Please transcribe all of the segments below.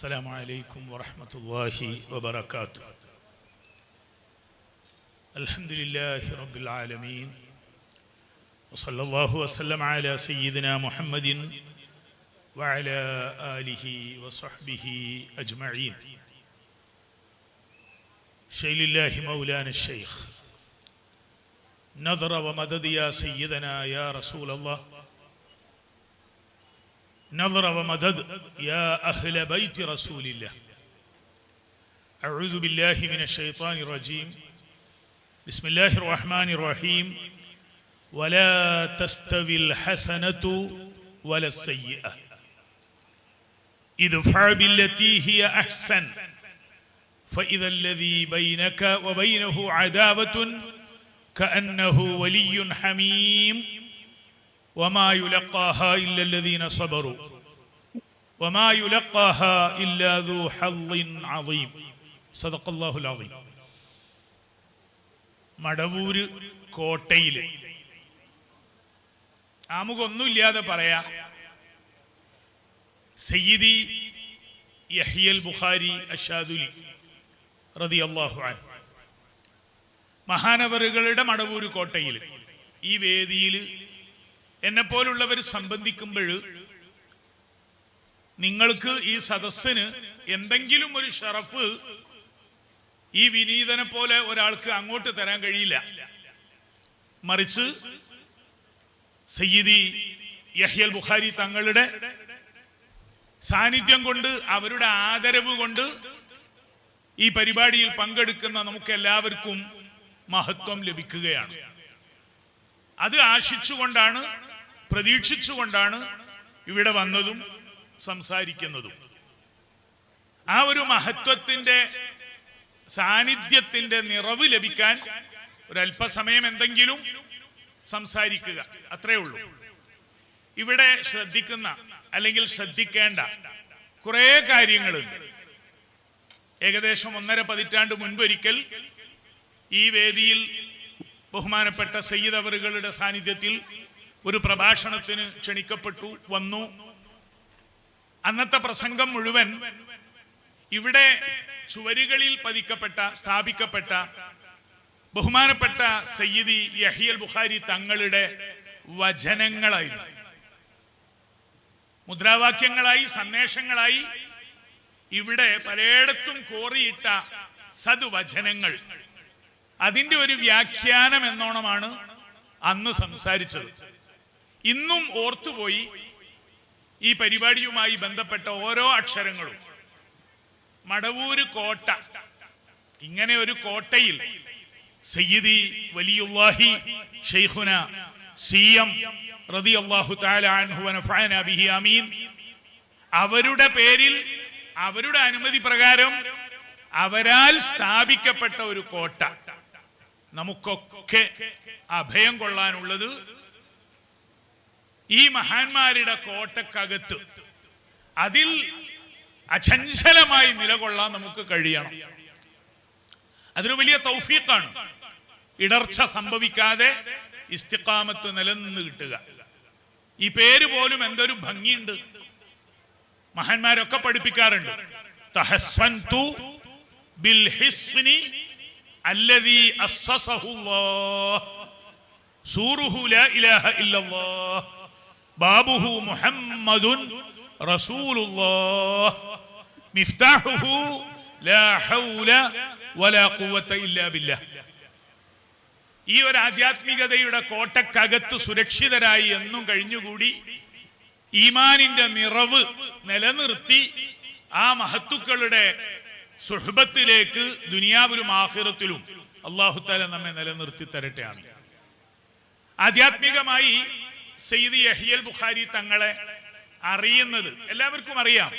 السلام عليكم ورحمة الله وبركاته. الحمد لله رب العالمين وصلى الله وسلم على سيدنا محمد وعلى آله وصحبه أجمعين. شيل الله مولانا الشيخ. نظر ومدد يا سيدنا يا رسول الله. نظر ومدد يا أهل بيت رسول الله. أعوذ بالله من الشيطان الرجيم. بسم الله الرحمن الرحيم. ولا تستوي الحسنة ولا السيئة. ادفع بالتي هي أحسن. فإذا الذي بينك وبينه عداوة كأنه ولي حميم. وما يلقاها إلا الذين صبروا وما يلقاها إلا ذو حظ عظيم صدق الله العظيم മടവൂര് കോട്ടയില് ആമുഖൊന്നുമില്ലാതെ പറയാ സയ്യിദി യഹിയൽ ബുഖാരി അഷാദുലി റതി അള്ളാഹു അൻ മഹാനവറുകളുടെ മടവൂര് കോട്ടയിൽ ഈ വേദിയിൽ എന്നെപ്പോലുള്ളവർ സംബന്ധിക്കുമ്പോൾ നിങ്ങൾക്ക് ഈ സദസ്സിന് എന്തെങ്കിലും ഒരു ഷറഫ് ഈ വിനീതനെ പോലെ ഒരാൾക്ക് അങ്ങോട്ട് തരാൻ കഴിയില്ല. മറിച്ച് സയ്യിദി യഹ്യൽ ബുഖാരി തങ്ങളുടെ സാന്നിധ്യം കൊണ്ട് അവരുടെ ആദരവ് കൊണ്ട് ഈ പരിപാടിയിൽ പങ്കെടുക്കുന്ന നമുക്ക് എല്ലാവർക്കും മഹത്വം ലഭിക്കുകയാണ്. അത് ആശിച്ചുകൊണ്ടാണ് പ്രതീക്ഷിച്ചുകൊണ്ടാണ് ഇവിടെ വന്നതും സംസാരിക്കുന്നതും. ആ ഒരു മഹത്വത്തിന്റെ സാന്നിധ്യത്തിന്റെ നിറവ് ലഭിക്കാൻ ഒരല്പസമയം എന്തെങ്കിലും സംസാരിക്കുക. അത്രേ ഉള്ളൂ. ഇവിടെ ശ്രദ്ധിക്കുന്ന അല്ലെങ്കിൽ ശ്രദ്ധിക്കേണ്ട കുറെ കാര്യങ്ങളുണ്ട്. ഏകദേശം ഒന്നര പതിറ്റാണ്ട് മുൻപൊരിക്കൽ ഈ വേദിയിൽ ബഹുമാനപ്പെട്ട സയ്യിദ് അവറുകളുടെ സാന്നിധ്യത്തിൽ ഒരു പ്രഭാഷണത്തിന് ക്ഷണിക്കപ്പെട്ടു വന്നു. അന്നത്തെ പ്രസംഗം മുഴുവൻ ഇവിടെ ചുവരുകളിൽ പതിക്കപ്പെട്ട സ്ഥാപിക്കപ്പെട്ട ബഹുമാനപ്പെട്ട സയ്യിദി യഹിയൽ ബുഖാരി തങ്ങളുടെ വചനങ്ങളായി മുദ്രാവാക്യങ്ങളായി സന്ദേശങ്ങളായി ഇവിടെ പലയിടത്തും കോറിയിട്ട സദ്വചനങ്ങൾ. അതിന്റെ ഒരു വ്യാഖ്യാനം എന്നോണമാണ് അന്ന് സംസാരിച്ചത്. ഇന്നും ഓർത്തുപോയി ഈ പരിപാടിയുമായി ബന്ധപ്പെട്ട ഓരോ അക്ഷരങ്ങളും. മടവൂര് കോട്ട. ഇങ്ങനെ ഒരു കോട്ടയിൽ സയ്യിദി വലിയുല്ലാഹി ഷെയ്ഖുന സി എം റതി അള്ളാഹു അമീൻ. അവരുടെ പേരിൽ അവരുടെ അനുമതി പ്രകാരം അവരാൽ സ്ഥാപിക്കപ്പെട്ട ഒരു കോട്ട. നമുക്കൊക്കെ അഭയം കൊള്ളാനുള്ളത് ഈ മഹാന്മാരുടെ കോട്ടക്കകത്ത് അതിൽ അചഞ്ചലമായി നിലകൊള്ളാൻ നമുക്ക് കഴിയണം. അതൊരു വലിയ തൗഫീഖാണ്. ഇടർച്ച സംഭവിക്കാതെ ഇസ്തിഖാമത്ത് നിലനിന്ന് കിട്ടുക. ഈ പേര് പോലും എന്തൊരു ഭംഗിയുണ്ട്. മഹാന്മാരൊക്കെ പഠിപ്പിക്കാറുണ്ട്. തഹസ്വന്തു ബാബുഹു മുഹമ്മദുൻ الله مفتاحه ലാ ഹൗല വലാ ഖുവത ഇല്ലാ بالله ഈ ഒരു ആധ്യാത്മികതയുടെ കോട്ടക്കകത്ത് സുരക്ഷിതരായി എന്നും കഴിഞ്ഞുകൂടി ഈമാനിന്റെ നിറവ് നിലനിർത്തി ആ മഹത്തുക്കളുടെ സുഹൃബത്തിലേക്ക് ദുനിയാവിലും ആഹിറത്തിലും അള്ളാഹുത്താല നമ്മെ നിലനിർത്തി തരട്ടെയാണ് ആധ്യാത്മികമായി സെയ്ദ് യഹിയൽ ബുഖാരി തങ്ങളെ അറിയുന്നത് എല്ലാവർക്കും അറിയാം.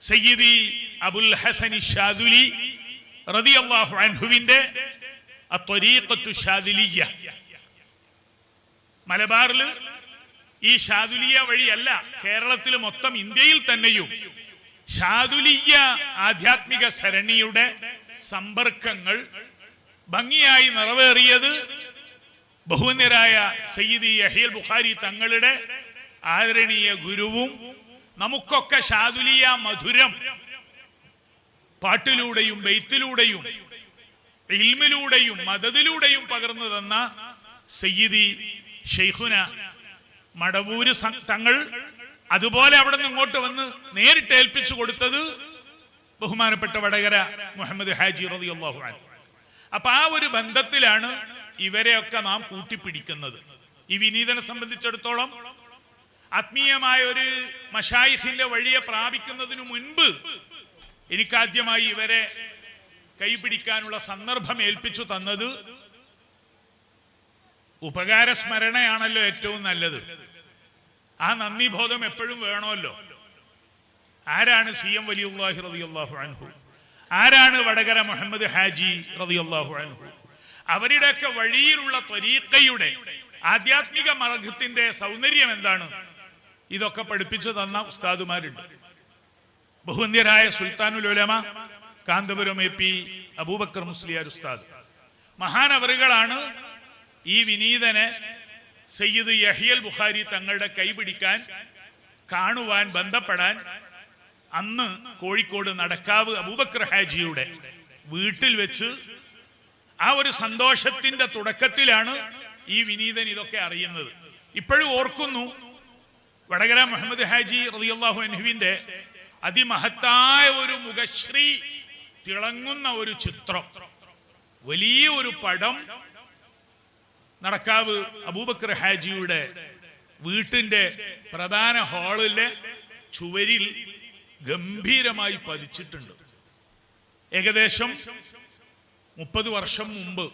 സയ്യിദി അബുൽ ഹസനി ഷാദുലി റതി അള്ളാഹുവിന്റെ മലബാറിൽ ഈ ഷാദുലിയ വഴിയല്ല കേരളത്തിൽ മൊത്തം ഇന്ത്യയിൽ തന്നെയും ഷാദുലിയ ആധ്യാത്മിക സരണിയുടെ സമ്പർക്കങ്ങൾ ഭംഗിയായി നിറവേറിയത് ബഹുവന്യരായ സയ്യിദി യഹിയൽ ബുഖാരി തങ്ങളുടെ ആദരണീയ ഗുരുവും നമുക്കൊക്കെ ഷാദുലിയ മധുരം പാട്ടിലൂടെയും ബെയ്ത്തിലൂടെയും ഇൽമിലൂടെയും മതത്തിലൂടെയും പകർന്നു തന്ന സയ്യിദി ഷെയ്ഖുന മടവൂര് തങ്ങൾ അതുപോലെ അവിടെ നിന്ന് ഇങ്ങോട്ട് വന്ന് നേരിട്ട് ഏൽപ്പിച്ചു കൊടുത്തത് ബഹുമാനപ്പെട്ട വടകര മുഹമ്മദ് ഹാജി റതിയുള്ള അപ്പൊ ആ ഒരു ബന്ധത്തിലാണ് ഇവരെയൊക്കെ നാം കൂട്ടിപ്പിടിക്കുന്നത്. ഈ വിനീതനെ സംബന്ധിച്ചിടത്തോളം ആത്മീയമായ ഒരു മഷായിഖിന്റെ വഴിയെ പ്രാപിക്കുന്നതിനു മുൻപ് എനിക്കാദ്യമായി ഇവരെ കൈപിടിക്കാനുള്ള സന്ദർഭം ഏൽപ്പിച്ചു തന്നത് ഉപകാര സ്മരണയാണല്ലോ ഏറ്റവും നല്ലത്. ആ നന്ദി ബോധം എപ്പോഴും വേണമല്ലോ. ആരാണ് സി എം വലിയ അൻഹു? ആരാണ് വടകര മുഹമ്മദ് ഹാജി റളിയല്ലാഹു അൻഹു? അവരുടെയൊക്കെ വഴിയിലുള്ള ത്വരീക്കയുടെ ആധ്യാത്മിക മാർഗത്തിന്റെ സൗന്ദര്യം എന്താണ്? ഇതൊക്കെ പഠിപ്പിച്ചു തന്ന ഉസ്താദുമാരുണ്ട്. ബഹുവന്യരായ സുൽത്താനുൽ ഉലമ കാന്തപുരം എ പി അബൂബക്കർ മുസ്ലിയാർ ഉസ്താദ്. മഹാനവറുകളാണ് ഈ വിനീതനെ സയ്യിദ് യഹിയൽ ബുഖാരി തങ്ങളുടെ കൈപിടിക്കാൻ കാണുവാൻ ബന്ധപ്പെടാൻ അന്ന് കോഴിക്കോട് നടക്കാവ് അബൂബക്കർ ഹാജിയുടെ വീട്ടിൽ വെച്ച് ആ ഒരു സന്തോഷത്തിന്റെ തുടക്കത്തിലാണ് ഈ വിനീതൻ ഇതൊക്കെ അറിയുന്നത്. ഇപ്പോഴും ഓർക്കുന്നു വടകര മുഹമ്മദ് ഹാജി റളിയല്ലാഹു അൻഹുവിന്റെ അതിമഹത്തായ ഒരു മുഖശ്രീ തിളങ്ങുന്ന ഒരു ചിത്രം. വലിയ ഒരു പടം നടക്കാവ് അബൂബക്കർ ഹാജിയുടെ വീട്ടിന്റെ പ്രധാന ഹാളിലെ ചുവരിൽ ഗംഭീരമായി പതിച്ചിട്ടുണ്ട്. ഏകദേശം മുപ്പത് വർഷം മുമ്പ്.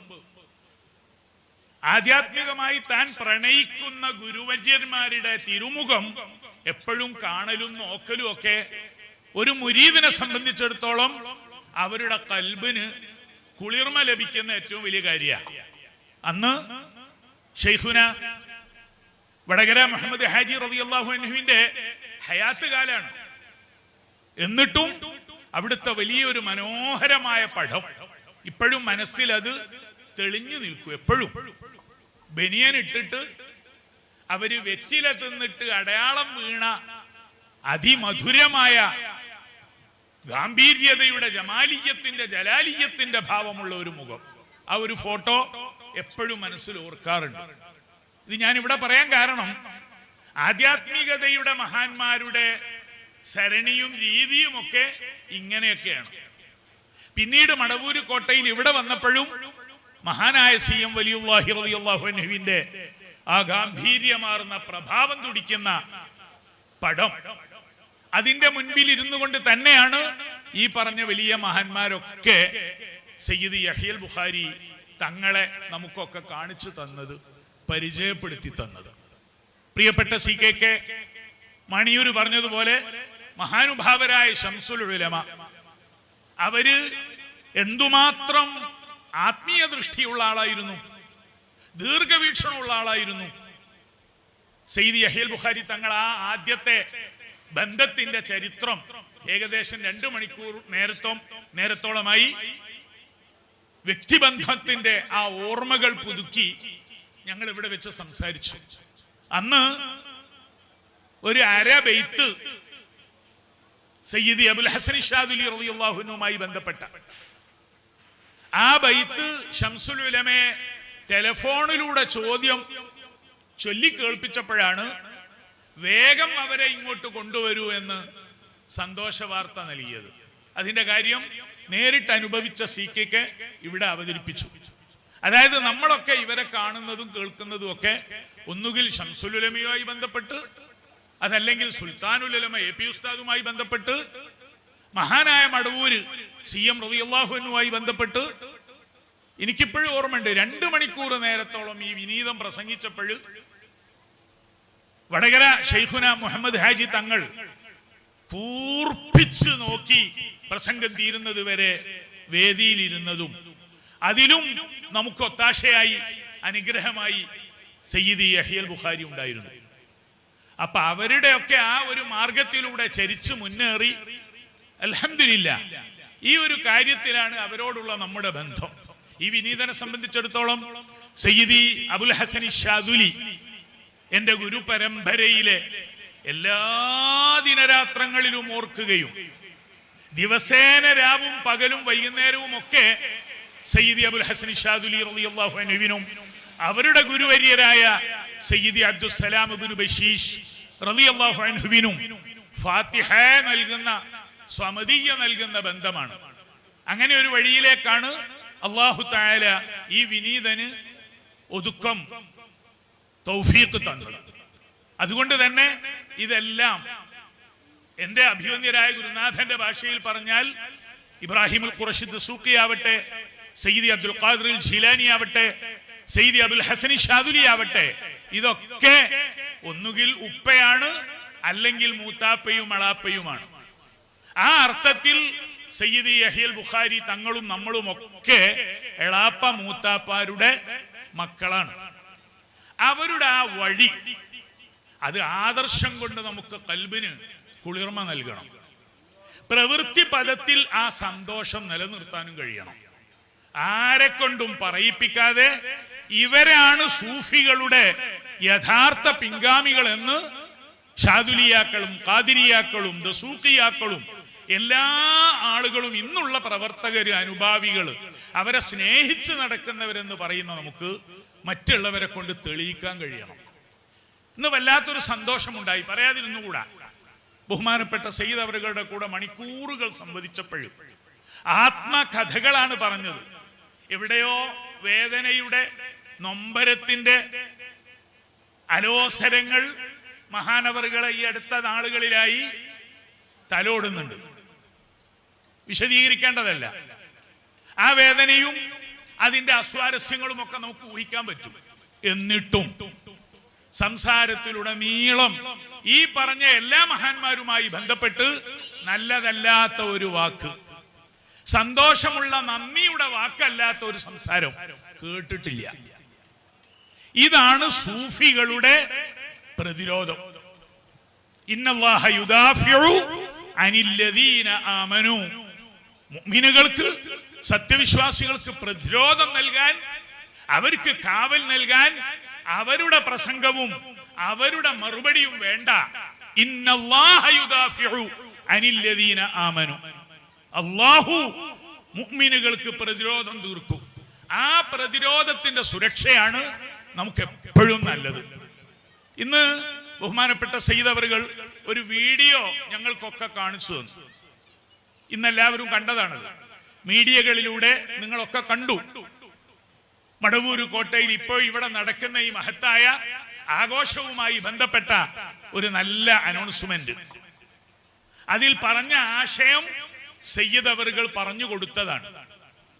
ആധ്യാത്മികമായി താൻ പ്രണയിക്കുന്ന ഗുരുവര്യന്മാരുടെ തിരുമുഖം എപ്പോഴും കാണലും നോക്കലും ഒക്കെ ഒരു മുരീദിനെ സംബന്ധിച്ചിടത്തോളം അവരുടെ കൽബിന് കുളിർമ ലഭിക്കുന്ന ഏറ്റവും വലിയ കാര്യമാണ് അന്ന് ഷെയ്ഖുന വടകര മുഹമ്മദ് ഹാജി റബി അൻഹുവിന്റെ ഹയാത്ത് കാലാണ്. എന്നിട്ടും അവിടുത്തെ വലിയൊരു മനോഹരമായ പടം ഇപ്പോഴും മനസ്സിൽ അത് തെളിഞ്ഞു നിൽക്കും എപ്പോഴും. ബനിയൻ ഇട്ടിട്ട് അവർ വെറ്റില തിന്നിട്ട് അടയാളം വീണ അതിമധുരമായ ഗാംഭീര്യതയുടെ ജമാലിയത്തിന്റെ ജലാലിയത്തിന്റെ ഭാവമുള്ള ഒരു മുഖം. ആ ഒരു ഫോട്ടോ എപ്പോഴും മനസ്സിൽ ഓർക്കാറുണ്ട്. ഇത് ഞാൻ ഇവിടെ പറയാൻ കാരണം ആധ്യാത്മികതയുടെ മഹാന്മാരുടെ സരണിയും രീതിയും ഒക്കെ ഇങ്ങനെയൊക്കെയാണ്. പിന്നീട് മടവൂര് കോട്ടയിൽ ഇവിടെ വന്നപ്പോഴും മഹാനായ സി എം വലിയുല്ലാഹി ആ ഗാംഭീര്യമാർന്ന പ്രഭാവം തുടിക്കുന്ന പടം. അതിന്റെ മുൻപിൽ ഇരുന്നു കൊണ്ട് തന്നെയാണ് ഈ പറഞ്ഞ വലിയ മഹാന്മാരൊക്കെ സയ്യിദ് യഹിയൽ ബുഖാരി തങ്ങളെ നമുക്കൊക്കെ കാണിച്ചു തന്നത് പരിചയപ്പെടുത്തി തന്നത്. പ്രിയപ്പെട്ട സി കെ കെ മണിയൂർ പറഞ്ഞതുപോലെ മഹാനുഭാവരായ ശംസുൽ ഉലമ അവർ എന്തുമാത്രം ആത്മീയ ദൃഷ്ടിയുള്ള ആളായിരുന്നു ദീർഘവീക്ഷണമുള്ള ആളായിരുന്നു. സെയ്ദി യഹേൽ ബുഖാരി തങ്ങൾ ആ ആദ്യത്തെ ബന്ധത്തിന്റെ ചരിത്രം ഏകദേശം രണ്ടു മണിക്കൂർ നേരത്തോ നേരത്തോളമായി വ്യക്തിബന്ധത്തിന്റെ ആ ഓർമ്മകൾ പുതുക്കി ഞങ്ങൾ ഇവിടെ വെച്ച് സംസാരിച്ചു. അന്ന് ഒരു അര ബെയ്ത്ത് സയ്യിദി അബുൽ ഹസൻ ഷാദുലി റളിയല്ലാഹുനുമായി ബന്ധപ്പെട്ട. ആ ബൈത്ത് ഷംസുൽ ഉലമയെ ടെലിഫോണിലൂടെ ചോദ്യം ചൊല്ലി കേൾപ്പിച്ചപ്പോഴാണ് വേഗം അവരെ ഇങ്ങോട്ട് കൊണ്ടുവരൂ എന്ന് സന്തോഷ വാർത്ത നൽകിയത്. അതിന്റെ കാര്യം നേരിട്ട് അനുഭവിച്ച സി കെ ഇവിടെ അവതരിപ്പിച്ചു. അതായത് നമ്മളൊക്കെ ഇവരെ കാണുന്നതും കേൾക്കുന്നതും ഒക്കെ ഒന്നുകിൽ ഷംസുലുലമയുമായി ബന്ധപ്പെട്ട് അതല്ലെങ്കിൽ സുൽത്താനുലമ എ പി ഉസ്താദുമായി ബന്ധപ്പെട്ട് മഹാനായ മടവൂര് സി എം റളിയല്ലാഹുവിനുമായി ബന്ധപ്പെട്ട് എനിക്കിപ്പോഴും ഓർമ്മയുണ്ട്. രണ്ട് മണിക്കൂർ നേരത്തോളം ഈ വിനീതം പ്രസംഗിച്ചപ്പോൾ വടകര ഷെയ്ഖുന മുഹമ്മദ് ഹാജി തങ്ങൾ കൂർപ്പിച്ച് നോക്കി പ്രസംഗം തീരുന്നത് വരെ വേദിയിലിരുന്നതും അതിലും നമുക്ക് ഒത്താശയായി അനുഗ്രഹമായി സയ്യിദ് യഹിയൽ ബുഖാരി ഉണ്ടായിരുന്നു. അപ്പൊ അവരുടെയൊക്കെ ആ ഒരു മാർഗത്തിലൂടെ ചരിച്ചു മുന്നേറി. അലഹമില്ല ഈ ഒരു കാര്യത്തിലാണ് അവരോടുള്ള നമ്മുടെ ബന്ധം. ഈ വിനീതനെ സംബന്ധിച്ചിടത്തോളം സയ്യിദി അബുൽ ഹസൻ ഷാദുലി എന്റെ ഗുരു പരമ്പരയിലെ എല്ലാ ദിനരാത്രങ്ങളിലും ഓർക്കുകയും ദിവസേന രാവും പകലും വൈകുന്നേരവും ഒക്കെ സയ്യിദി അബുൽ ഹസൻ ഷാദുലി റളിയല്ലാഹു അൻഹുവിനും അവരുടെ ഗുരുവര്യരായ സയ്യിദി അബ്ദുസലാം ഇബ്നു ബഷീഷ് റളിയല്ലാഹു അൻഹുവിനും ഫാത്തിഹ നൽകുന്ന സ്വമതിയ നൽകുന്ന ബന്ധമാണ്. അങ്ങനെ ഒരു വഴിയിലേക്കാണ് അള്ളാഹു താല ഈ വിനീതന് ഒതുക്കം തൗഫീഖ് തന്നത്. അതുകൊണ്ട് തന്നെ ഇതെല്ലാം എന്റെ അഭിവന്യരായ ഗുരുനാഥന്റെ ഭാഷയിൽ പറഞ്ഞാൽ ഇബ്രാഹിമുൽ ഖുറഷിദ് സൂക്കി ആവട്ടെ സയ്യിദി അബ്ദുൽ ഖാദിർ ജിലാനി ആവട്ടെ സയ്യിദി അബുൽ ഹസനി ഷാദുലി ആവട്ടെ ഇതൊക്കെ ഒന്നുകിൽ ഉപ്പയാണ് അല്ലെങ്കിൽ മൂത്താപ്പയും അളാപ്പയുമാണ്. ആ അർത്ഥത്തിൽ സയ്യിദ് യഹിയൽ ബുഖാരി തങ്ങളും നമ്മളും ഒക്കെ എളാപ്പ മൂത്താപ്പാരുടെ മക്കളാണ്. അവരുടെ ആ വഴി അത് ആദർശം കൊണ്ട് നമുക്ക് കൽബിന് കുളിർമ നൽകണം. പ്രവൃത്തി പദത്തിൽ ആ സന്തോഷം നിലനിർത്താനും കഴിയണം. ആരെ കൊണ്ടും പറയിപ്പിക്കാതെ ഇവരാണ് സൂഫികളുടെ യഥാർത്ഥ പിൻഗാമികൾ എന്ന് ഷാദുലിയാക്കളും കാതിരിയാക്കളും ദസൂക്കിയാക്കളും എല്ലാ ആളുകളും ഇന്നുള്ള പ്രവർത്തകർ അനുഭാവികൾ അവരെ സ്നേഹിച്ച് നടക്കുന്നവരെന്ന് പറയുന്ന നമുക്ക് മറ്റുള്ളവരെ കൊണ്ട് തെളിയിക്കാൻ കഴിയണം. ഇന്ന് വല്ലാത്തൊരു സന്തോഷമുണ്ടായി. പറയാതിരുന്നുകൂടാ. ബഹുമാനപ്പെട്ട സെയ്ദ് അവരുടെ കൂടെ മണിക്കൂറുകൾ സംവദിച്ചപ്പോഴും ആത്മകഥകളാണ് പറഞ്ഞത്. എവിടെയോ വേദനയുടെ നൊമ്പരത്തിന്റെ അലോസരങ്ങൾ മഹാനവറുകളെ ഈ അടുത്ത നാളുകളിലായി തലോടുന്നുണ്ട്. വിശദീകരിക്കേണ്ടതല്ല. ആ വേദനയും അതിന്റെ അസ്വാരസ്യങ്ങളും ഒക്കെ നമുക്ക് ഊഹിക്കാൻ പറ്റും. എന്നിട്ടും സംസാരത്തിലുടനീളം ഈ പറഞ്ഞ എല്ലാ മഹാന്മാരുമായി ബന്ധപ്പെട്ട് നല്ലതല്ലാത്ത ഒരു വാക്ക് സന്തോഷമുള്ള നന്ദിയുടെ വാക്കല്ലാത്ത ഒരു സംസാരം കേട്ടിട്ടില്ല. ഇതാണ് സൂഫികളുടെ പ്രതിരോധം. ആമനു. മുഅ്മിനുകൾക്ക് സത്യവിശ്വാസികൾക്ക് പ്രതിരോധം നൽകാൻ അവർക്ക് കാവൽ നൽകാൻ അവരുടെ പ്രസംഗവും അവരുടെ മറുപടിയും വേണ്ട. ഇന്നല്ലാഹ യുദാഫിഉ അനില്ലദീന ആമനു. അള്ളാഹു മുഅ്മിനുകൾക്ക് പ്രതിരോധം തീർക്കും. ആ പ്രതിരോധത്തിന്റെ സുരക്ഷയാണ് നമുക്ക് എപ്പോഴും നല്ലത്. ഇന്ന് ബഹുമാനപ്പെട്ട സയ്യിദവറുകൾ ഒരു വീഡിയോ ഞങ്ങൾക്കൊക്കെ കാണിച്ചു തന്നു. ഇന്ന് എല്ലാവരും കണ്ടതാണത്. മീഡിയകളിലൂടെ നിങ്ങളൊക്കെ കണ്ടു. മടവൂര് കോട്ടയിൽ ഇപ്പോൾ ഇവിടെ നടക്കുന്ന ഈ മഹത്തായ ആഘോഷവുമായി ബന്ധപ്പെട്ട ഒരു നല്ല അനൗൺസ്മെന്റ് അതിൽ പറഞ്ഞ ആശയം സയ്യിദ് അവറുകൾ പറഞ്ഞു കൊടുത്തതാണ്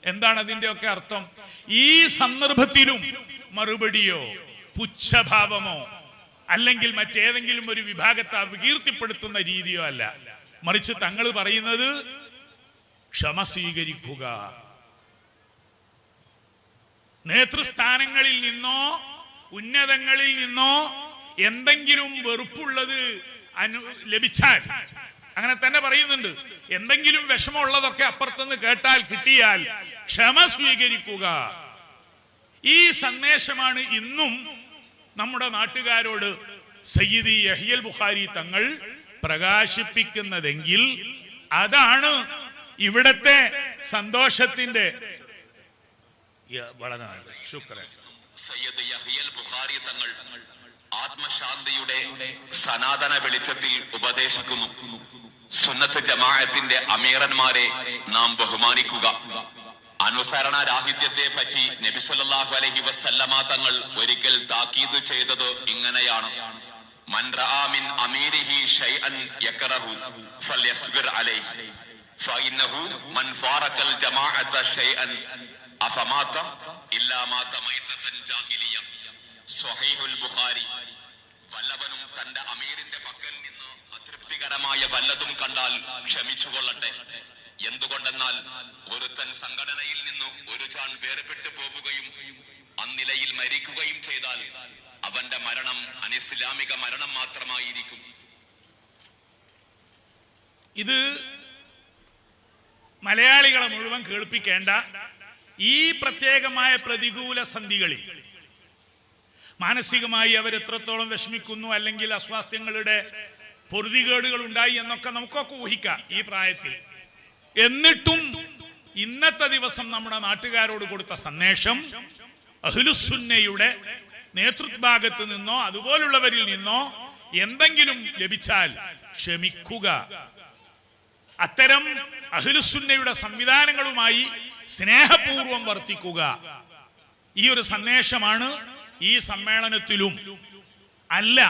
എന്താണ് അതിന്റെ ഒക്കെ അർത്ഥം? ഈ സന്ദർഭത്തിലും മറുപടിയോ പുച്ഛഭാവമോ അല്ലെങ്കിൽ മറ്റേതെങ്കിലും ഒരു വിഭാഗത്തെ അപകീർത്തിപ്പെടുത്തുന്ന രീതിയോ അല്ല. മറിച്ച് തങ്ങൾ പറയുന്നത് ക്ഷമ സ്വീകരിക്കുക. നേതൃസ്ഥാനങ്ങളിൽ നിന്നോ ഉന്നതങ്ങളിൽ നിന്നോ എന്തെങ്കിലും വെറുപ്പുള്ളത് അനു ലഭിച്ചാൽ അങ്ങനെ തന്നെ പറയുന്നുണ്ട്. എന്തെങ്കിലും വിഷമമുള്ളതൊക്കെ അപ്പുറത്തുനിന്ന് കേട്ടാൽ കിട്ടിയാൽ ക്ഷമ സ്വീകരിക്കുക. ഈ സന്ദേശമാണ് ഇന്നും നമ്മുടെ നാട്ടുകാരോട് സയ്യിദി യഹിയൽ ബുഖാരി തങ്ങൾ പ്രകാശിപ്പിക്കുന്നതെങ്കിൽ അതാണ് ഇവിടത്തെ സന്തോഷത്തിന്റെ വളരെ നല്ലത്. ശുക്രൻ. സയ്യദ് യഹിയൽ ബുഖാരി തങ്ങൾ ആത്മശാന്തിയുടെ സനാതന വെളിച്ചത്തിൽ ഉപദേശിക്കുന്നു. സുന്നത്ത് ജമാഅത്തിന്റെ അമീറന്മാരെ നാം ബഹുമാനിക്കുക. അനുസരണ രാഹിത്യത്തെ പറ്റി നബിസല്ലാഹു അലഹി വസല്ലമ തങ്ങൾ ഒരിക്കൽ താക്കീത് ചെയ്തത് ഇങ്ങനെയാണ്. മൻ റആ മിൻ അമീരിഹി ഷൈഅൻ യക്റഹു ഫൽയസ്ബിർ അലൈഹി. ഫഇന്നഹു മൻ ഫാറക്കൽ ജമാഅത ഷൈഅൻ. അഫമാത ഇല്ലാ മാത മൈതത്തൻ ജാഹിലിയ. സ്വഹീഹുൽ ബുഖാരി. വല്ലവനും തന്റെ അമീറിന്റെ പക്കൽ നിന്ന് അതൃപ്തികരമായ വല്ലതും കണ്ടാൽ ക്ഷമിച്ചുകൊള്ളട്ടെ. എന്തുകൊണ്ടെന്നാൽ ഒരുത്തൻ സംഘടനയിൽ നിന്ന് ഒരു ചാൺ വേർപെട്ടു പോവുകയും അന്നിലയിൽ മരിക്കുകയും ചെയ്താൽ അവന്റെ മരണം അനിസ്ലാമിക മരണം മാത്രമായിരിക്കും. ഇത് മലയാളികളെ മുഴുവൻ കേൾപ്പിക്കേണ്ട ഈ പ്രത്യേകമായ പ്രതികൂല സന്ധികളിൽ മാനസികമായി അവരെത്രത്തോളം വിഷമിക്കുന്നു അല്ലെങ്കിൽ അസ്വാസ്ഥ്യങ്ങളുടെ പൊറുതികേടുകൾ ഉണ്ടായി എന്നൊക്കെ നമുക്കൊക്കെ ഊഹിക്കാം ഈ പ്രായത്തിൽ. എന്നിട്ടും ഇന്നത്തെ ദിവസം നമ്മുടെ നാട്ടുകാരോട് കൊടുത്ത സന്ദേശം അഹ്ലുസുന്നയുടെ നേതൃത്വഭാഗത്ത് നിന്നോ അതുപോലുള്ളവരിൽ നിന്നോ എന്തെങ്കിലും ലഭിച്ചാൽ ക്ഷമിക്കുക. അത്തരം അഹ്ലുസുന്നയുടെ സംവിധാനങ്ങളുമായി സ്നേഹപൂർവം വർത്തിക്കുക. ഈ ഒരു സന്ദേശമാണ് ഈ സമ്മേളനത്തിലും അല്ല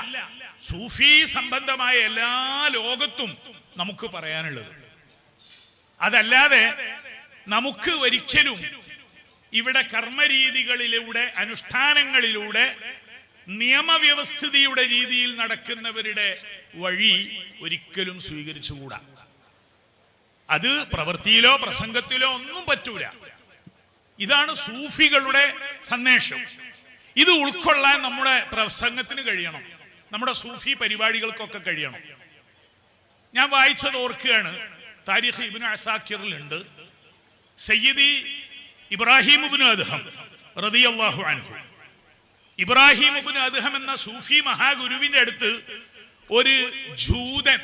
സൂഫി സംബന്ധമായ എല്ലാ ലോകത്തും നമുക്ക് പറയാനുള്ളത്. അതല്ലാതെ നമുക്ക് ഒരിക്കലും ഇവിടെ കർമ്മരീതികളിലൂടെ അനുഷ്ഠാനങ്ങളിലൂടെ നിയമവ്യവസ്ഥിതിയുടെ രീതിയിൽ നടക്കുന്നവരുടെ വഴി ഒരിക്കലും സ്വീകരിച്ചുകൂടാ. അത് പ്രവൃത്തിയിലോ പ്രസംഗത്തിലോ ഒന്നും പറ്റൂല. ഇതാണ് സൂഫികളുടെ സന്ദേശം. ഇത് ഉൾക്കൊള്ളാൻ നമ്മുടെ പ്രസംഗത്തിന് കഴിയണം. നമ്മുടെ സൂഫി പരിപാടികൾക്കൊക്കെ കഴിയണം. ഞാൻ വായിച്ചത് ഓർക്കുകയാണ്. താരിഖ് ഇബിന് അസാഖിറിലുണ്ട്. സയ്യിദി ഇബ്രാഹിം ഇബ്നു അദ്ദേഹം റളിയല്ലാഹു അൻഹു. ഇബ്രാഹിം ഇബ്നു അദ്ദേഹം എന്ന സൂഫി മഹാഗുരുവിന്റെ അടുത്ത് ഒരു ജൂതൻ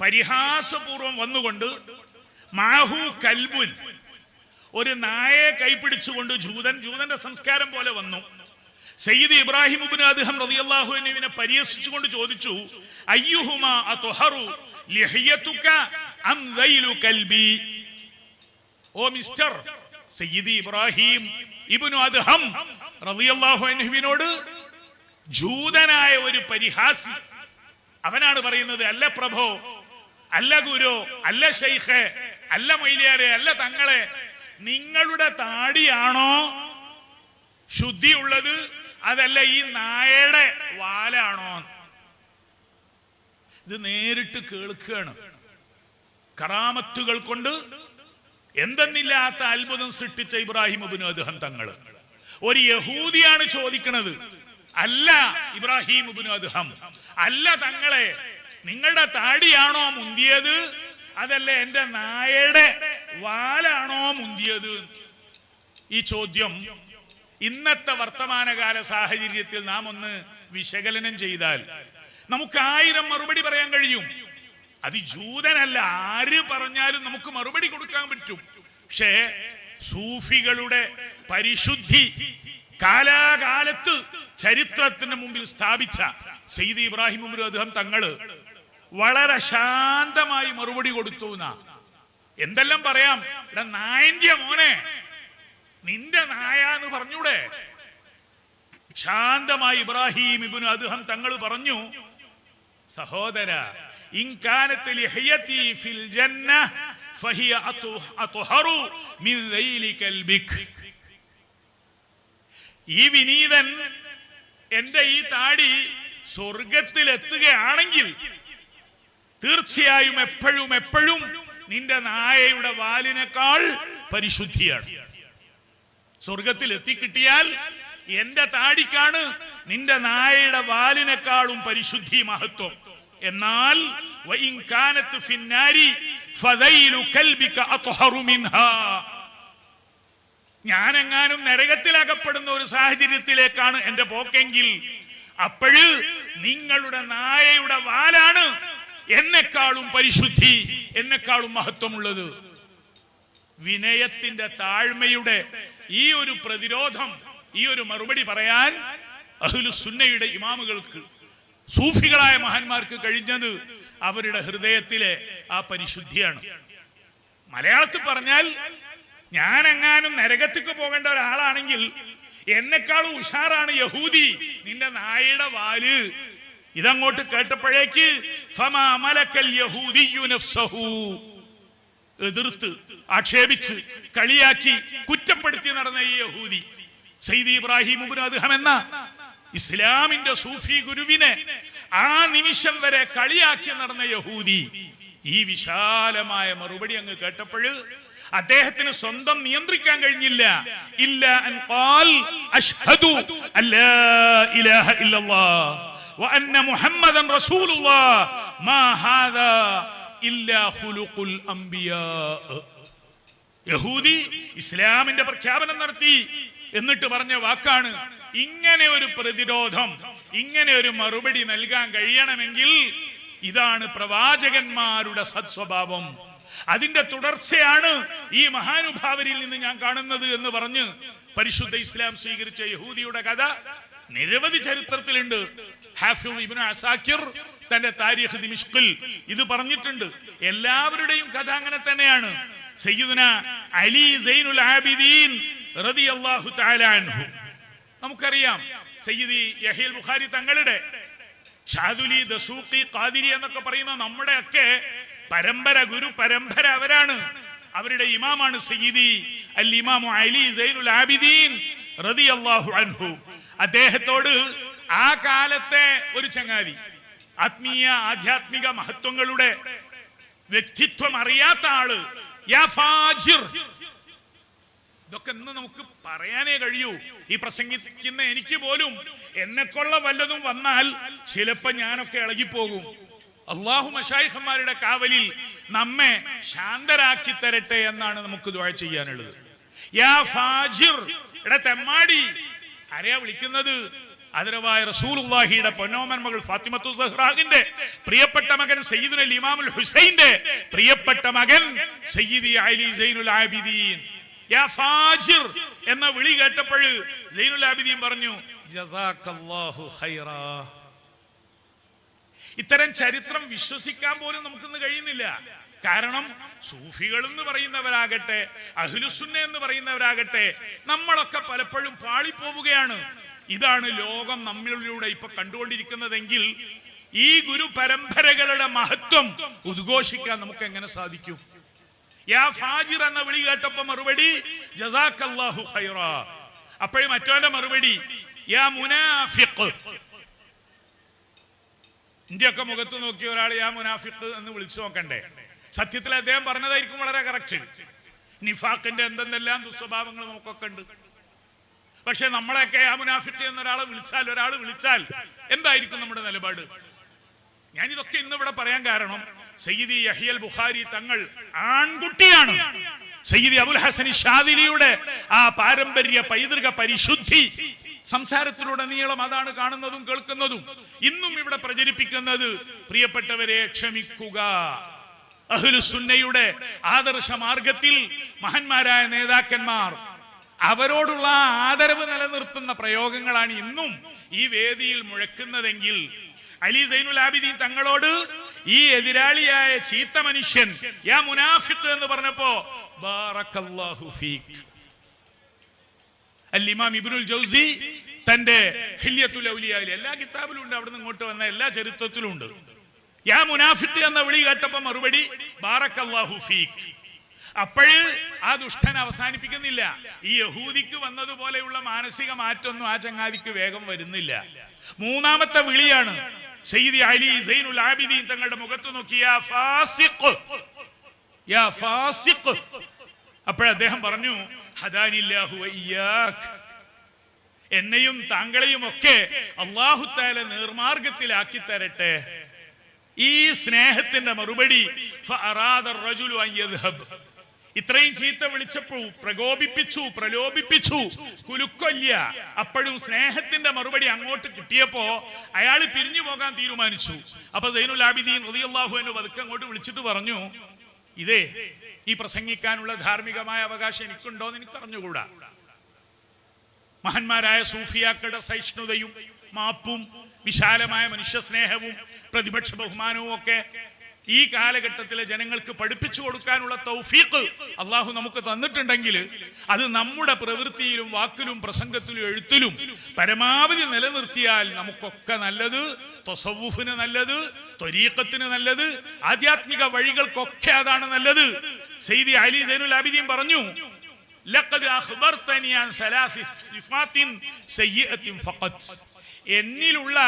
പരിഹാസപൂർവം വന്നുകൊണ്ട് മാഹു കൽബുൻ ഒരു നായയെ കൈപ്പിടിച്ചുകൊണ്ട് ജൂതൻ ജൂതന്റെ സംസ്കാരം പോലെ വന്നു. സയ്യിദ് ഇബ്രാഹിം ഇബ്നു അദ്ഹം റളിയല്ലാഹു അൻഹുവിനെ പരിഹസിച്ചുകൊണ്ട് ചോദിച്ചു അയ്യുഹുമ അത്ഹറു ലിഹിയതുക അം ദൈലു കൽബി ഓ മിസ്റ്റർ സയ്യിദ് ഇബ്രാഹിം ഇബ്നു അദ്ഹം റളിയല്ലാഹു അൻഹുവിനോട് ജൂതനായ ഒരു പരിഹാസി. അവനാണ് പറയുന്നത് അല്ല പ്രഭോ അല്ല ഗുരു അല്ല ഷെയ്ഖ് അല്ല മൈലിയാരെ അല്ല തങ്ങളെ നിങ്ങളുടെ താടിയാണോ ശുദ്ധിയുള്ളത്? അതല്ല ഈ നായയുടെ വാലാണോ ഇത് നേരിട്ട് കേൾക്കുകയാണ്. കറാമത്തുകൾ കൊണ്ട് എന്തെന്നില്ലാത്ത അത്ഭുതം സൃഷ്ടിച്ച ഇബ്രാഹിം അബിനു അദ്ദേഹം തങ്ങൾ ഒരു യഹൂദിയാണ് ചോദിക്കുന്നത് അല്ല ഇബ്രാഹിം അബിനു അദ്ദേഹം അല്ല തങ്ങളെ നിങ്ങളുടെ താടിയാണോ മുന്തിയത്? അതല്ല എന്റെ നായയുടെ വാലാണോ മുന്തിയത്? ഈ ചോദ്യം ഇന്നത്തെ വർത്തമാനകാല സാഹചര്യത്തിൽ നാം ഒന്ന് വിശകലനം ചെയ്താൽ നമുക്ക് ആയിരം മറുപടി പറയാൻ കഴിയും. അത് ജൂതനല്ല ആര് പറഞ്ഞാലും നമുക്ക് മറുപടി കൊടുക്കാൻ പറ്റും. പക്ഷേ സൂഫികളുടെ പരിശുദ്ധി കാലാകാലത്ത് ചരിത്രത്തിന് മുമ്പിൽ സ്ഥാപിച്ച സെയ്ദ് ഇബ്രാഹിം ഉമർ അദ്ദേഹം തങ്ങൾ വളരെ ശാന്തമായി മറുപടി കൊടുത്തു എന്തെല്ലാം പറയാം? ഇവിടെ നായന്റെ മോനെ നിന്റെ നായ എന്ന് പറഞ്ഞൂടെ? ശാന്തമായി ഇബ്രാഹിം ഇബിനു അദ്ദേഹം തങ്ങൾ പറഞ്ഞു സഹോദര ഈ വിനീതൻ എന്റെ ഈ താടി സ്വർഗത്തിൽ എത്തുകയാണെങ്കിൽ തീർച്ചയായും എപ്പോഴും എപ്പോഴും നിന്റെ നായയുടെ വാലിനേക്കാൾ പരിശുദ്ധിയാണ്. സ്വർഗത്തിൽ എത്തിക്കിട്ടിയാൽ എന്റെ താടിക്കാണ് നിന്റെ നായയുടെ വാലിനേക്കാളും പരിശുദ്ധി മഹത്വം. എന്നാൽ ഞാനെങ്ങാനും നരകത്തിലകപ്പെടുന്ന ഒരു സാഹചര്യത്തിലേക്കാണ് എന്റെ പോക്കെങ്കിൽ അപ്പോഴ് നിങ്ങളുടെ നായയുടെ വാലാണ് എന്നെക്കാളും പരിശുദ്ധി എന്നെക്കാളും മഹത്വമുള്ളത്. വിനയത്തിന്റെ താഴ്മയുടെ ഈ ഒരു പ്രതിരോധം ഈ ഒരു മറുപടി പറയാൻ അഹ്ലു സുന്നയുടെ ഇമാമുകൾക്ക് സൂഫികളായ മഹാന്മാർക്ക് കഴിഞ്ഞത് അവരുടെ ഹൃദയത്തിലെ ആ പരിശുദ്ധിയാണ്. മലയാളത്തിൽ പറഞ്ഞാൽ ഞാൻ എങ്ങാനും നരകത്തേക്ക് പോകേണ്ട ഒരാളാണെങ്കിൽ എന്നെക്കാളും ഉഷാറാണ് യഹൂദി. നിന്റെ നായയുടെ വാൽ. ഇതങ്ങോട്ട് കേട്ടപ്പോഴേക്ക് ഫമാ മലക്കൽ നഫ്സഹു. എതിർത്ത് ആക്ഷേപിച്ച് കളിയാക്കി കുറ്റപ്പെടുത്തി നടന്ന ഈ യഹൂദി സയ്യിദ് ഇബ്രാഹിം അദ്ഹം എന്ന ഇസ്ലാമിന്റെ സൂഫി ഗുരുവിനെ ആ നിമിഷം വരെ കളിയാക്കി നടന്ന യഹൂദി ഈ വിശാലമായ മറുപടി അങ്ങ് കേട്ടപ്പോൾ അദ്ദേഹത്തിന് സ്വന്തം നിയന്ത്രിക്കാൻ കഴിഞ്ഞില്ല. ഇല്ല അഷ്ഹദു ഇലാഹ ഇല്ലല്ലാഹ് വഅന്ന മുഹമ്മദൻ റസൂലുള്ളാഹ് മാ ഹാദാ യഹൂദി ഇസ്ലാമിന്റെ പ്രഖ്യാപനം നടത്തി എന്നിട്ട് പറഞ്ഞ വാക്കാണ് ഇങ്ങനെ ഒരു പ്രതിരോധം ഇങ്ങനെ ഒരു മറുപടി നൽകാൻ കഴിയണമെങ്കിൽ ഇതാണ് പ്രവാചകന്മാരുടെ സത്സ്വഭാവം. അതിന്റെ തുടർച്ചയാണ് ഈ മഹാനുഭാവരിൽ നിന്ന് ഞാൻ കാണുന്നത് എന്ന് പറഞ്ഞ് പരിശുദ്ധ ഇസ്ലാം സ്വീകരിച്ച യഹൂദിയുടെ കഥ നിരവധി ചരിത്രത്തിലുണ്ട്. ഇബ്നു അസാക്കിർ തന്റെ താരിഖ് ദിമിഷ്കിൽ ഇത് പറഞ്ഞിട്ടുണ്ട്. എല്ലാവരുടെയും കഥ അങ്ങനെ തന്നെയാണ്. സയ്യിദുന അലി സൈനുൽ ആബിദീൻ റളിയല്ലാഹു തആല അൻഹു. നമുക്കറിയാം സയ്യിദി യഹീൽ ബുഖാരി തങ്ങളുടെ ഷാദുലി ദസൂഖി ഖാദിരി എന്നൊക്കെ പറയുന്ന നമ്മുടെയൊക്കെ പരമ്പര ഗുരു പരമ്പര അവരാണ്. അവരുടെ ഇമാമാണ് സയ്യിദി അൽ ഇമാമു അലി സൈനുൽ ആബിദീൻ റളിയല്ലാഹു അൻഹു. അദ്ദേഹത്തോട് ആ കാലത്തെ ഒരു ചങ്ങാതി ആത്മീയ ആധ്യാത്മിക മഹത്വങ്ങളുടെ വ്യക്തിത്വം അറിയാത്ത ആൾ ഇതൊക്കെ ഇന്ന് നമുക്ക് പറയാനേ കഴിയൂ. ഈ പ്രസംഗിക്കുന്ന എനിക്ക് പോലും എന്നെക്കൊള്ള വല്ലതും വന്നാൽ ചിലപ്പോ ഞാനൊക്കെ ഇളകിപ്പോകും. അള്ളാഹു മഷായിഖന്മാരുടെ കാവലിൽ നമ്മെ ശാന്തരാക്കി തരട്ടെ എന്നാണ് നമുക്ക് ദുആ ചെയ്യാനുള്ളത്. യാ ഫാജിർ. എടാ തെമ്മാടി. ആരെയാ വിളിക്കുന്നത്? അതിരവായ റസൂലുള്ളാഹിയുടെ പൊന്നോമൻ മകൾ ഫാത്തിമത്തു സഹ്റാഖിന്റെ പ്രിയപ്പെട്ട മകൻ സയ്യിദുൽ ഇമാമുൽ ഹുസൈന്റെ പ്രിയപ്പെട്ട മകൻ സയ്യിദി അലി സൈനുൽ ആബിദീൻ. യാ എന്ന വിളി കേട്ടപ്പോൾ സൈനുൽ ആബിദീൻ പറഞ്ഞു ഇത്തരം ചരിത്രം വിശ്വസിക്കാൻ പോലും നമുക്കിന്ന് കഴിയുന്നില്ല. കാരണം സൂഫികൾ എന്ന് പറയുന്നവരാകട്ടെ അഹ്ലുസുന്ന എന്ന് പറയുന്നവരാകട്ടെ നമ്മളൊക്കെ പലപ്പോഴും പാളിപ്പോവുകയാണ്. ഇതാണ് ലോകം നമ്മളിലൂടെ ഇപ്പൊ കണ്ടുകൊണ്ടിരിക്കുന്നതെങ്കിൽ ഈ ഗുരു പരമ്പരകളുടെ മഹത്വം ഉദ്ഘോഷിക്കാൻ നമുക്ക് എങ്ങനെ സാധിക്കും? യാ ഫാജിർ എന്ന വിളി കേട്ടപ്പോ മറുപടി ജസാക്കല്ലാഹു ഖൈറ. അപ്പോഴേ മറ്റവന്റെ മറുപടി യാ മുനാഫിഖ്. ഇന്ത്യയൊക്കെ മുഖത്ത് നോക്കി ഒരാൾ യാ മുനാഫിഖ് എന്ന് വിളിച്ചു നോക്കണ്ടേ? സത്യത്തിൽ അദ്ദേഹം പറഞ്ഞതായിരിക്കും വളരെ കറക്റ്റ് നിഫാഖിന്റെ എന്തെന്നെല്ലാം ദുസ്വഭാവങ്ങൾ നമുക്കൊക്കെ ഉണ്ട്. പക്ഷെ നമ്മളെയൊക്കെ ആ മുനാഫിഖ് എന്നൊരാളെ വിളിച്ചാൽ ഒരാൾ വിളിച്ചാൽ എന്തായിരിക്കും നമ്മുടെ നിലപാട്? ഞാനിതൊക്കെ ഇന്ന് ഇവിടെ പറയാൻ കാരണം സയ്യിദി യഹിയൽ ബുഖാരി തങ്ങൾ ആൺകുട്ടിയാണ്. സയ്യിദി അബുൽ ഹസനി ഷാദിലിയുടെ ആ പാരമ്പര്യ പൈതൃക പരിശുദ്ധി സംസാരത്തിലൂടെ നീളം അതാണ് കാണുന്നതും കേൾക്കുന്നതും. ഇന്നും ഇവിടെ പ്രചരിപ്പിക്കുന്നത് പ്രിയപ്പെട്ടവരെ ക്ഷമിക്കുക. അഹ്ലുസുന്നയുടെ ആദർശ മാർഗത്തിൽ മഹന്മാരായ നേതാക്കന്മാർ അവരോടുള്ള ആദരവ് നിലനിർത്തുന്ന പ്രയോഗങ്ങളാണ് ഇന്നും ഈ വേദിയിൽ മുഴക്കുന്നതെങ്കിൽ അലി സൈനുൽ ആബിദീൻ തങ്ങളോട് ഈ എതിരാളിയായ ചീത്ത മനുഷ്യൻ യാ മുനാഫിഖ് എന്ന് പറഞ്ഞപ്പോ ഇബ്നുൽ ജൗസി തന്റെ ഹില്യത്തുൽ എല്ലാ കിതാബിലും ഉണ്ട് അവിടുന്ന് ഇങ്ങോട്ട് വന്ന എല്ലാ ചരിത്രത്തിലും ഉണ്ട്. യാ മുനാഫിഖ് എന്ന വിളി കേട്ടപ്പോ മറുപടി ബാറക്കല്ലാഹു ഫീക്. അപ്പോഴ് ആ ദുഷ്ടൻ അവസാനിപ്പിക്കുന്നില്ല. ഈ യഹൂദിക്ക് വന്നതുപോലെയുള്ള മാനസിക മാറ്റമൊന്നും ആ ചങ്ങാതിക്ക് വേഗം വരുന്നില്ല. മൂന്നാമത്തെ വിളിയാണ് സയ്യിദി അലി സൈനുൽ ആബിദീൻ തങ്ങളുടെ മുഖത്ത് നോക്കി യാ ഫാസിഖ് അപ്പോഴദ്ദേഹം പറഞ്ഞു ഹദാനില്ലാഹു ഇയ്യാക്. എന്നെയും താങ്കളെയും ഒക്കെ അള്ളാഹുത്താല നിർമാർഗത്തിലാക്കി തരട്ടെ. ഈ സ്നേഹത്തിന്റെ മറുപടി ഇത്രയും ചീത്ത വിളിച്ചപ്പോൾ പ്രകോപിപ്പിച്ചു പ്രലോഭിപ്പിച്ചു. കുലുക്കൊല്ല അപ്പോഴും സ്നേഹത്തിന്റെ മറുപടി അങ്ങോട്ട് കിട്ടിയപ്പോ അയാൾ പിരിഞ്ഞു പോകാൻ തീരുമാനിച്ചു. അപ്പൊ സൈനുൽ ആബിദീൻ റളിയല്ലാഹു അൻഹു പതുക്കെ അങ്ങോട്ട് വിളിച്ചിട്ട് പറഞ്ഞു ഇതേ ഈ പ്രസംഗിക്കാനുള്ള ധാർമ്മികമായ അവകാശം എനിക്കുണ്ടോ എന്ന് എനിക്ക് അറിഞ്ഞുകൂടാ മഹാന്മാരായ സൂഫിയാക്കളുടെ സഹിഷ്ണുതയും മാപ്പും വിശാലമായ മനുഷ്യ സ്നേഹവും പ്രതിപക്ഷ ബഹുമാനവും ഒക്കെ ഈ കാലഘട്ടത്തിലെ ജനങ്ങൾക്ക് പഠിപ്പിച്ചു കൊടുക്കാനുള്ള തൗഫീഖ് അള്ളാഹു നമുക്ക് തന്നിട്ടുണ്ടെങ്കിൽ അത് നമ്മുടെ പ്രവൃത്തിയിലും വാക്കിലും പ്രസംഗത്തിലും എഴുത്തിലും പരമാവധി നിലനിർത്തിയാൽ നമുക്കൊക്കെ നല്ലത് തൊസവുഫിന് നല്ലത് ത്വരീക്കത്തിന് നല്ലത് ആധ്യാത്മിക വഴികൾക്കൊക്കെ അതാണ് നല്ലത്. സെയ്ദി അലി സൈനുൽ ആബിദീൻ പറഞ്ഞു ലഖദ് സലാസി സിഫാത്തിൻ സയ്യിഅത്തിൻ എന്നിലുള്ള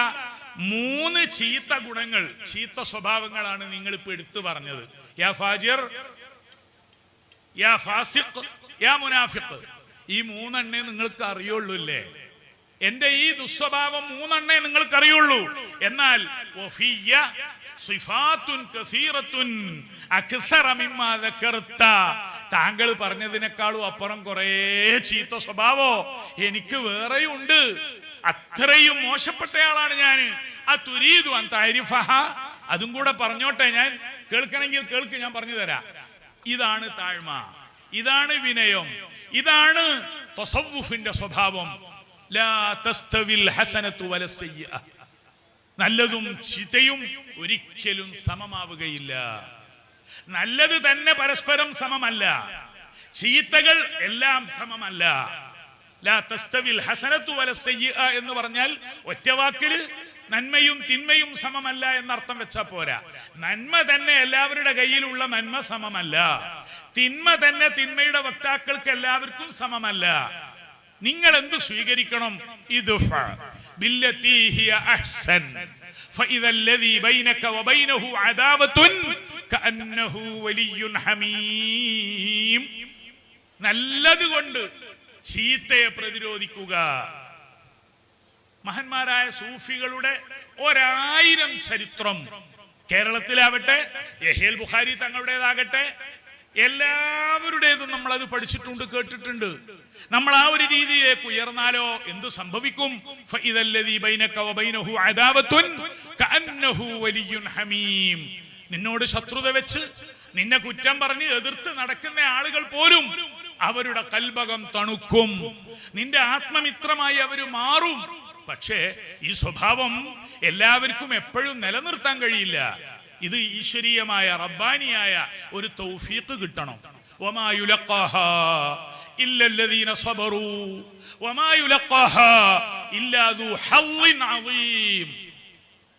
മൂന്ന് ചീത്ത ഗുണങ്ങൾ ചീത്ത സ്വഭാവങ്ങളാണ് നിങ്ങൾ ഇപ്പൊ എടുത്തു പറഞ്ഞത്. യാ യാ ഫാസിഖ് യാ ഈ മൂന്നെണ്ണേ നിങ്ങൾക്ക് അറിയുള്ളൂ അല്ലേ? എന്റെ ഈ ദുസ്വഭാവം മൂന്നെണ്ണേ നിങ്ങൾക്ക് അറിയുള്ളൂ. എന്നാൽ. താങ്കൾ പറഞ്ഞതിനേക്കാളും അപ്പുറം കുറേ ചീത്ത സ്വഭാവോ എനിക്ക് വേറെയും ഉണ്ട് അത്രയും മോശപ്പെട്ടയാളാണ് ഞാൻ ആ തുരീതു അതും കൂടെ പറഞ്ഞോട്ടെ ഞാൻ. കേൾക്കണമെങ്കിൽ കേൾക്ക് ഞാൻ പറഞ്ഞു തരാം. ഇതാണ് താഴ്മ. ഇതാണ് വിനയം. ഇതാണ് തൊസവുഫിന്റെ സ്വഭാവം. നല്ലതും ചിതയും ഒരിക്കലും സമമാവുകയില്ല. നല്ലത് തന്നെ പരസ്പരം സമമല്ല. ചീത്തകൾ എല്ലാം സമമല്ല. എന്ന് പറഞ്ഞാൽ ഒറ്റവാക്കിൽ നന്മയും തിന്മയും സമമല്ല എന്നർത്ഥം വെച്ചാ പോരാ. നന്മ തന്നെ എല്ലാവരുടെ കയ്യിലുള്ള നന്മ സമമല്ല. തിന്മ തന്നെ തിന്മയുടെ വക്താക്കൾക്ക് എല്ലാവർക്കും സമമല്ല. നിങ്ങൾ എന്ത് സ്വീകരിക്കണം? ഇത് നല്ലത് കൊണ്ട് ചീത്തയെ പ്രതിരോധിക്കുക. മഹന്മാരായ സൂഫികളുടെ ഒരായിരം ചരിത്രം കേരളത്തിലാവട്ടെ യഹേൽ ബുഹാരി തങ്ങളുടേതാകട്ടെ എല്ലാവരുടേതും നമ്മൾ അത് പഠിച്ചിട്ടുണ്ട് കേട്ടിട്ടുണ്ട്. നമ്മൾ ആ ഒരു രീതിയിലേക്ക് ഉയർന്നാലോ? എന്ത് സംഭവിക്കും? നിന്നോട് ശത്രുത വെച്ച് നിന്നെ കുറ്റം പറഞ്ഞ് എതിർത്ത് നടക്കുന്ന ആളുകൾ പോലും അവരുടെ കൽബകം തണുക്കും. നിന്റെ ആത്മമിത്രമായി അവർ മാറും. പക്ഷേ ഈ സ്വഭാവം എല്ലാവർക്കും എപ്പോഴും നിലനിർത്താൻ കഴിയില്ല. ഇത് ഈശ്വരീയമായ റബ്ബാനിയായ ഒരു തൗഫീഖ് കിട്ടണം.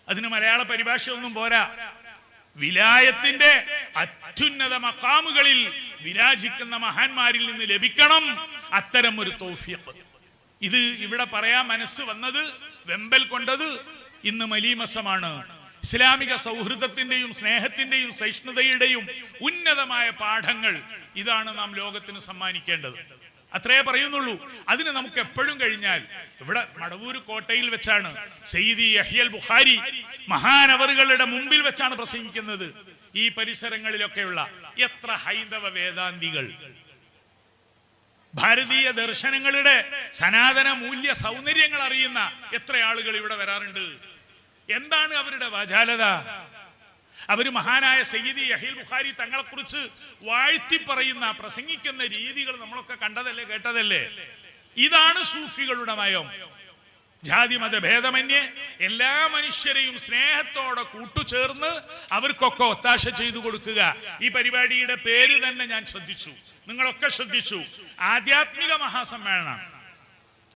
അതിന് മലയാള പരിഭാഷയൊന്നും പോരാ. വിലായത്തിന്റെ അത്യുന്നത മക്കാമുകളിൽ വിരാജിക്കുന്ന മഹാന്മാരിൽ നിന്ന് ലഭിക്കണം അത്തരം ഒരു തൗഫീഖ്. ഇത് ഇവിടെ പറയാൻ മനസ്സ് വന്നത് വെമ്പൽ കൊണ്ടത് ഇന്ന് മലീമസമാണ്. ഇസ്ലാമിക സൗഹൃദത്തിന്റെയും സ്നേഹത്തിന്റെയും സഹിഷ്ണുതയുടെയും ഉന്നതമായ പാഠങ്ങൾ ഇതാണ് നാം ലോകത്തിന് സമ്മാനിക്കേണ്ടത്. അത്രേ പറയുന്നുള്ളൂ. അതിന് നമുക്ക് എപ്പോഴും കഴിഞ്ഞാൽ ഇവിടെ മടവൂര് കോട്ടയിൽ വെച്ചാണ് സെയ്ദി യഹിയൽ ബുഹാരി മഹാനവറുകളുടെ മുമ്പിൽ വെച്ചാണ് പ്രസംഗിക്കുന്നത്. ഈ പരിസരങ്ങളിലൊക്കെയുള്ള എത്ര ഹൈന്ദവ വേദാന്തികൾ. ഭാരതീയ ദർശനങ്ങളുടെ സനാതന മൂല്യ സൗന്ദര്യങ്ങൾ അറിയുന്ന എത്ര ആളുകൾ ഇവിടെ വരാറുണ്ട്. എന്താണ് അവരുടെ വാചാലത? അവർ മഹാനായ സയ്യിദി യഹീൽ ബുഖാരി തങ്ങളെക്കുറിച്ച് വാഴ്ത്തി പറയുന്ന പ്രസംഗിക്കുന്ന രീതികൾ നമ്മളൊക്കെ കണ്ടതല്ലേ കേട്ടതല്ലേ? ഇതാണ് സൂഫികളുടെ നയം. ജാതി മത ഭേദമന്യേ എല്ലാ മനുഷ്യരെയും സ്നേഹത്തോടെ കൂട്ടുചേർന്ന് അവർക്കൊക്കെ ഒത്താശ ചെയ്തു കൊടുക്കുക. ഈ പരിപാടിയുടെ പേര് തന്നെ ഞാൻ ശ്രദ്ധിച്ചു. നിങ്ങളൊക്കെ ശ്രദ്ധിച്ചു. ആധ്യാത്മിക മഹാസമ്മേളനം